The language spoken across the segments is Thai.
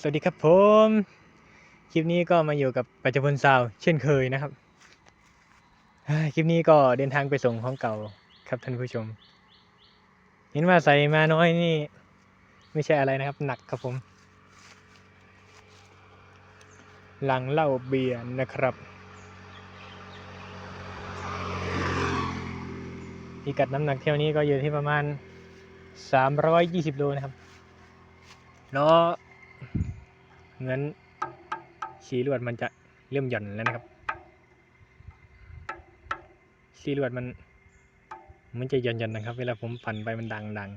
สวัสดีครับผม คลิปนี้ก็มาอยู่กับปัจจุบันซาวเช่นเคยนะครับ คลิปนี้ก็เดินทางไปส่งของเก่าครับท่านผู้ชม เห็นว่าใส่มาน้อยนี่ ไม่ใช่อะไรนะครับ หนักครับผม หลังเหล้าเบียร์นะครับพิกัดน้ำหนักเที่ยวนี้ก็อยู่ที่ประมาณ 320 โลนะครับล้อ เหมือนสีลวดมันจะเริ่มหย่อนแล้วนะครับ สีลวดมัน มันจะหย่อนๆนะครับ เวลาผมปั่นไปมันดังดัง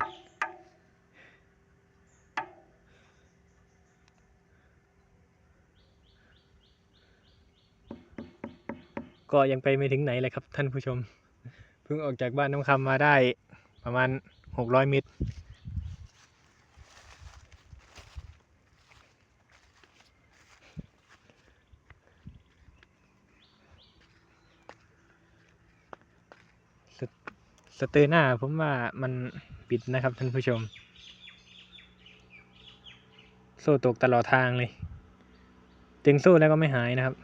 ก็ยังไปไม่ถึงไหนเลยครับท่านผู้ชม เพิ่งออกจากบ้านน้ำคำมาได้ประมาณ 600 เมตร สเตอร์หน้าผมว่ามันปิดนะครับท่านผู้ชม โซ่ตกตลอดทางเลยตึงโซ่แล้วก็ไม่หายนะครับ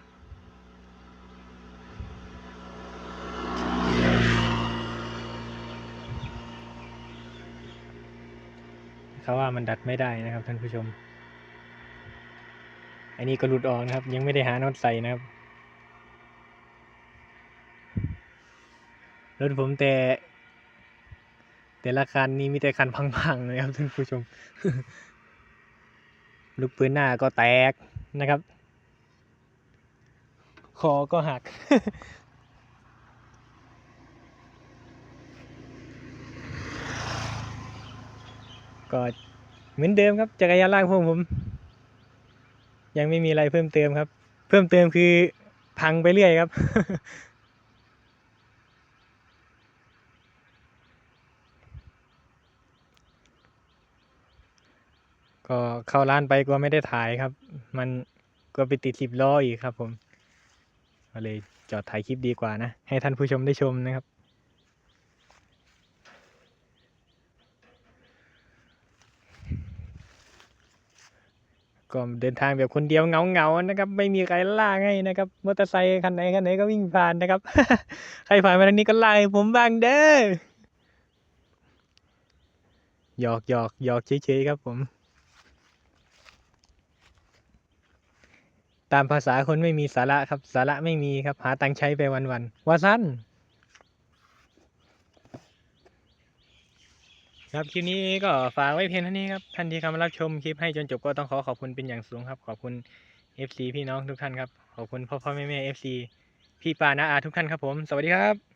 เขาว่ามันดัดไม่ได้นะครับท่านผู้ชม อันนี้ก็หลุดออกนะครับ ยังไม่ได้หาน็อตใส่นะครับรถผมแต่ แต่ละคันนี้มีแต่คันพังๆเลยครับท่านผู้ชม ลูกปืนหน้าก็แตกนะครับ คอก็หัก ก็เหมือนเดิมครับจักรยานลากพวกผม ยังไม่มีอะไรเพิ่มเติมครับ เพิ่มเติมคือพังไปเรื่อยครับ ก็เข้าร้านไปก็ไม่ได้ถ่ายครับ มันก็ไปติดสิบล้ออีกครับ ผมก็เลยจอดถ่ายคลิปดีกว่านะ ให้ท่านผู้ชมได้ชมนะครับ ก็เดินทางแบบคนเดียวเงาเงาๆนะครับ ไม่มีใครล่าให้นะครับมอเตอร์ไซค์คันไหนคันไหนก็วิ่งผ่านนะครับ ใครผ่านมาทางนี้ก็ลาผมบ้างเด้อหยอกหยอกหยอกเฉยๆครับผม ตามภาษาคนไม่มีสาระครับ สาระไม่มีครับ หาตังค์ใช้ไปวันๆว่าสั้นครับคลิปนี้ก็ฝากไว้เพียงเท่านี้ครับท่านที่เข้ามารับชมคลิปให้จนจบก็ต้องขอขอบคุณเป็นอย่างสูงครับ ขอบคุณ FC พี่น้องทุกท่านครับ ขอบคุณพ่อพ่อแม่แม่ FC พี่ป้าน้าอาทุกท่านครับผม สวัสดีครับ